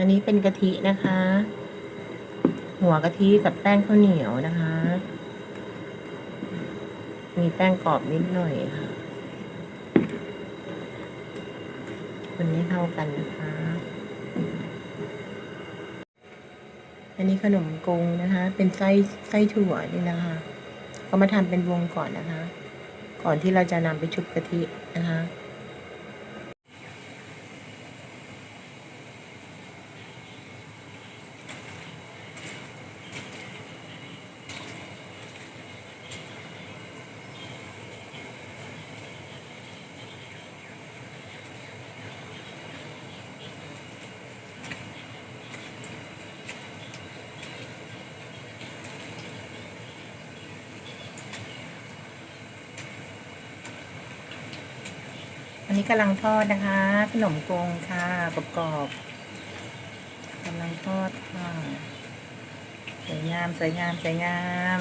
อันนี้เป็นกะทินะคะ หัวกะทิกับแป้งข้าวเหนียวนะคะ มีแป้งกรอบนิดหน่อยค่ะคนนี้เข้ากันนะคะ อันนี้ขนมกงนะคะ เป็นไส้ไส้ถั่วนี่นะคะ ก็มาทำเป็นวงก่อนนะคะ ก่อนที่เราจะนำไปชุบกะทินะคะ นี้กำลังทอดนะคะ ขนมกงค่ะกรอบกำลังทอดค่ะสวยงามสวยงามสวยงาม